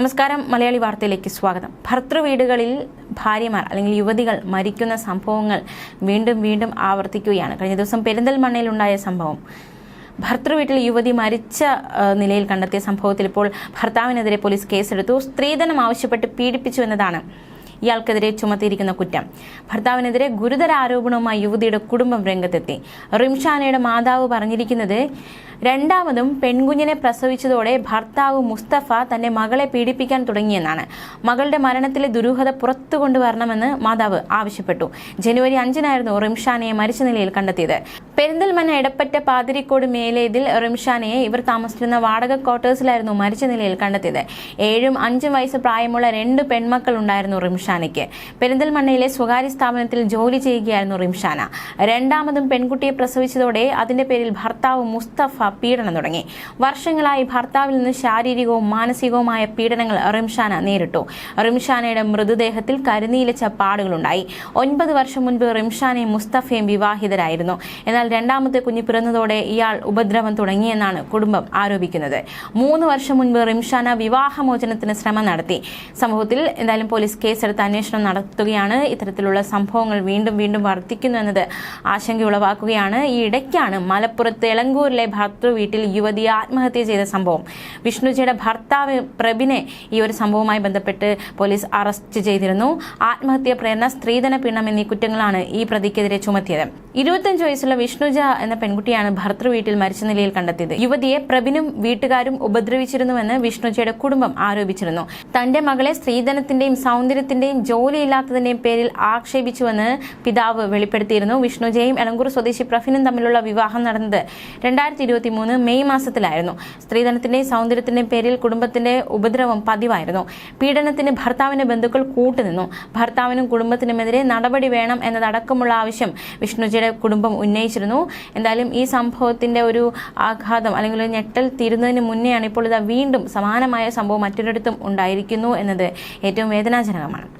നമസ്കാരം. മലയാളി വാർത്തയിലേക്ക് സ്വാഗതം. ഭർത്തൃവീടുകളിൽ ഭാര്യമാർ അല്ലെങ്കിൽ യുവതികൾ മരിക്കുന്ന സംഭവങ്ങൾ വീണ്ടും വീണ്ടും ആവർത്തിക്കുകയാണ്. കഴിഞ്ഞ ദിവസം പെരിന്തൽമണ്ണയിലുണ്ടായ സംഭവം. ഭർത്തൃവീട്ടിൽ യുവതി മരിച്ച നിലയിൽ കണ്ടെത്തിയ സംഭവത്തിൽ ഇപ്പോൾ ഭർത്താവിനെതിരെ പോലീസ് കേസെടുത്തു. സ്ത്രീധനം ആവശ്യപ്പെട്ട് പീഡിപ്പിച്ചു എന്നതാണ് ഇയാൾക്കെതിരെ ചുമത്തിയിരിക്കുന്ന കുറ്റം. ഭർത്താവിനെതിരെ ഗുരുതര ആരോപണവുമായി യുവതിയുടെ കുടുംബം രംഗത്തെത്തി. റിംഷാനയുടെ മാതാവ് പറഞ്ഞിരിക്കുന്നത് രണ്ടാമതും പെൺകുഞ്ഞിനെ പ്രസവിച്ചതോടെ ഭർത്താവ് മുസ്തഫ തന്റെ മകളെ പീഡിപ്പിക്കാൻ തുടങ്ങിയെന്നാണ്. മകളുടെ മരണത്തിലെ ദുരൂഹത പുറത്തു കൊണ്ടുവരണമെന്ന് മാതാവ് ആവശ്യപ്പെട്ടു. ജനുവരി അഞ്ചിനായിരുന്നു റിംഷാനയെ മരിച്ച നിലയിൽ കണ്ടെത്തിയത്. പെരിന്തൽമണ്ണ ഇടപ്പറ്റ പാതിരിക്കോട് മേലേതിൽ റിംഷാനയെ ഇവർ താമസിച്ചിരുന്ന വാടക ക്വാർട്ടേഴ്സിലായിരുന്നു മരിച്ച നിലയിൽ കണ്ടെത്തിയത്. ഏഴും അഞ്ചും വയസ്സ് പ്രായമുള്ള രണ്ട് പെൺമക്കൾ ഉണ്ടായിരുന്നു റിംഷാനയ്ക്ക്. പെരിന്തൽമണ്ണയിലെ സ്വകാര്യ സ്ഥാപനത്തിൽ ജോലി ചെയ്യുകയായിരുന്നു റിംഷാന. രണ്ടാമതും പെൺകുട്ടിയെ പ്രസവിച്ചതോടെ അതിന്റെ പേരിൽ ഭർത്താവ് മുസ്തഫ പീഡനം തുടങ്ങി. വർഷങ്ങളായി ഭർത്താവിൽ നിന്ന് ശാരീരികവും മാനസികവുമായ പീഡനങ്ങൾ റിംഷാന നേരിട്ടു. റിംഷാനയുടെ മൃതദേഹത്തിൽ കരുനീലച്ച പാടുകളുണ്ടായി. ഒൻപത് വർഷം മുൻപ് റിംഷാനയും മുസ്തഫയും വിവാഹിതരായിരുന്നു. എന്നാൽ രണ്ടാമത്തെ കുഞ്ഞ് പിറന്നതോടെ ഇയാൾ ഉപദ്രവം തുടങ്ങിയെന്നാണ് കുടുംബം ആരോപിക്കുന്നത്. മൂന്ന് വർഷം മുൻപ് റിംഷാന വിവാഹമോചനത്തിന് ശ്രമം നടത്തി. സംഭവത്തിൽ എന്തായാലും പോലീസ് കേസെടുത്ത് അന്വേഷണം നടത്തുകയാണ്. ഇത്തരത്തിലുള്ള സംഭവങ്ങൾ വീണ്ടും വീണ്ടും വർദ്ധിക്കുന്നു എന്നത് ആശങ്കയുളവാക്കുകയാണ്. ഈ ഇടയ്ക്കാണ് മലപ്പുറത്ത് എളങ്കൂരിലെ ഭർത്തൃ വീട്ടിൽ യുവതി ആത്മഹത്യ ചെയ്ത സംഭവം. വിഷ്ണുജിയുടെ ഭർത്താവ് പ്രബിനെ ഈ ഒരു സംഭവവുമായി ബന്ധപ്പെട്ട് പോലീസ് അറസ്റ്റ് ചെയ്തിരുന്നു. ആത്മഹത്യ പ്രേരണ സ്ത്രീധന പീഡനം എന്നീ കുറ്റങ്ങളാണ് ഈ പ്രതിക്കെതിരെ ചുമത്തിയത്. ഇരുപത്തഞ്ച് വയസ്സുള്ള വിഷ്ണുജ എന്ന പെൺകുട്ടിയാണ് ഭർത്തൃ വീട്ടിൽ മരിച്ച നിലയിൽ കണ്ടെത്തിയത്. യുവതിയെ പ്രബിനും വീട്ടുകാരും ഉപദ്രവിച്ചിരുന്നുവെന്ന് വിഷ്ണുജയുടെ കുടുംബം ആരോപിച്ചിരുന്നു. തന്റെ മകളെ സ്ത്രീധനത്തിന്റെയും സൗന്ദര്യത്തിന്റെയും ജോലിയില്ലാത്തതിന്റെയും പേരിൽ ആക്ഷേപിച്ചുവെന്ന് പിതാവ് വെളിപ്പെടുത്തിയിരുന്നു. വിഷ്ണുജയും എളങ്കൂർ സ്വദേശി പ്രഫിനും തമ്മിലുള്ള വിവാഹം നടന്നത് രണ്ടായിരത്തി ഇരുപത്തി മൂന്ന് മെയ് മാസത്തിലായിരുന്നു. സ്ത്രീധനത്തിന്റെയും സൗന്ദര്യത്തിന്റെയും പേരിൽ കുടുംബത്തിന്റെ ഉപദ്രവം പതിവായിരുന്നു. പീഡനത്തിന് ഭർത്താവിന്റെ ബന്ധുക്കൾ കൂട്ടുനിന്നു. ഭർത്താവിനും കുടുംബത്തിനുമെതിരെ നടപടി വേണം എന്നതടക്കമുള്ള ആവശ്യം വിഷ്ണുജിയുടെ കുടുംബം ഉന്നയിച്ചിരുന്നു. എന്തായാലും ഈ സംഭവത്തിന്റെ ഒരു ആഘാതം അല്ലെങ്കിൽ ഒരു ഞെട്ടൽ തീരുന്നതിന് മുന്നെയാണ് ഇപ്പോൾ ഇതാ വീണ്ടും സമാനമായ സംഭവം മറ്റൊരിടത്തും ഉണ്ടായിരിക്കുന്നു എന്നത് ഏറ്റവും വേദനാജനകമാണ്.